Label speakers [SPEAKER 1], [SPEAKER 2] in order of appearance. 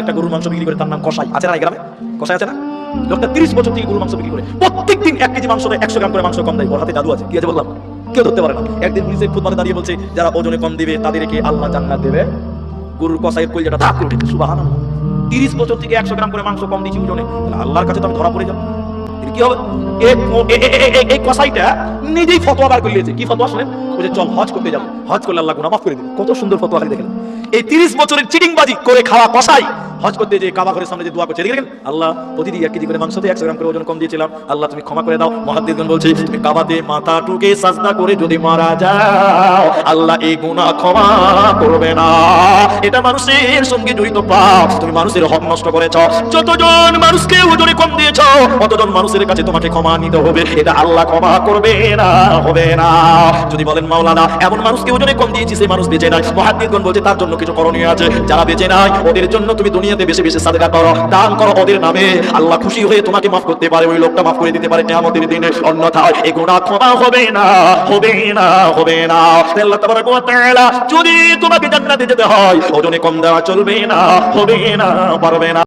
[SPEAKER 1] একটা গরুর মাংস বিক্রি করে তার নাম কসাই। আছে না গ্রামে? কসাই আছে না? লোকটা তিরিশ বছর থেকে গরুর মাংস বিক্রি করে। প্রত্যেক দিন এক কেজি মাংস একশো গ্রাম করে মাংস কম দেয়। ওর হাতে জাদু আছে। কি আছে বললাম? কেউ ধরতে পারে না। একদিন পুলিশের ফুটবলে দাঁড়িয়ে বলছে, যারা ওজনে কম দিবে তাদেরকে আল্লাহ জান্নাত দেবে। গরুর কসাইয়ের কইজাটা ধাপ করে উঠেছে সুবাহ তিরিশ বছর থেকে একশো গ্রাম করে মাংস কম দিয়েছি ওজনে। আল্লাহর কাছে তো আমি ধরা পড়ে যাব। কি হবে? এই কসাইটা নিজেই ফতোয়া বার করে নিয়েছে কি ফতোয়া শুনেন? বলছে, চল হজ করতে যাব। হজ করলে আল্লাহ গুনাহ মাফ করে দিবে। কত সুন্দর ফতোয়া খালি দেখেন। এই তিরিশ বছরের চিটিংবাজি করে খাওয়া কসাই। হজ করতে যে কাবা ঘরের সামনে যে দোয়া করছে দেখেন আল্লাহ, প্রতিদিন এক কেজি করে মাংস দিয়ে একশো গ্রাম করে ওজন কম দিয়েছিলাম। আল্লাহ, তুমি ক্ষমা করে দাও। মহাদ্দিন বলছে, তুমি কাবাতে মাথা টুকে সাজদা করে যদি মারা যাও, আল্লাহ এই গুনাহ ক্ষমা করবে না। এটা মানুষের সঙ্গে জড়িত পাপ। তুমি মানুষের হক নষ্ট করেছ। যতজন মানুষকে ওজনে কম দিয়েছ, অতজন মানুষের কাছে তোমাকে ক্ষমা নিতে হবে। এটা আল্লাহ ক্ষমা করবে না, হবে না। যদি বলেন, মাওলানা, এমন মানুষকে ওজনে কম দিয়েছি, সেই মানুষ বেঁচে নাই। মহাদ্দিন বলছে, তার জন্য কিছু করণীয় আছে। যারা বেঁচে নাই, ওদের জন্য তুমি দুনিয়াতে বেশি বেশি সাদকা করো, দান করো ওদের নামে। আল্লাহ খুশি হয়ে তোমাকে মাফ করতে পারে, ওই লোকটা মাফ করে দিতে পারে নিয়ামতের দিনে। অন্যথায় এই গুনাহ ক্ষমা হবে না হবে না হবে না। আল্লাহ তাবারাক ওয়া তাআলা যদি তোমাকে জান্নাতে যেতে হয়, ওজনে কম দেওয়া চলবে না, হবে না, পারবে না।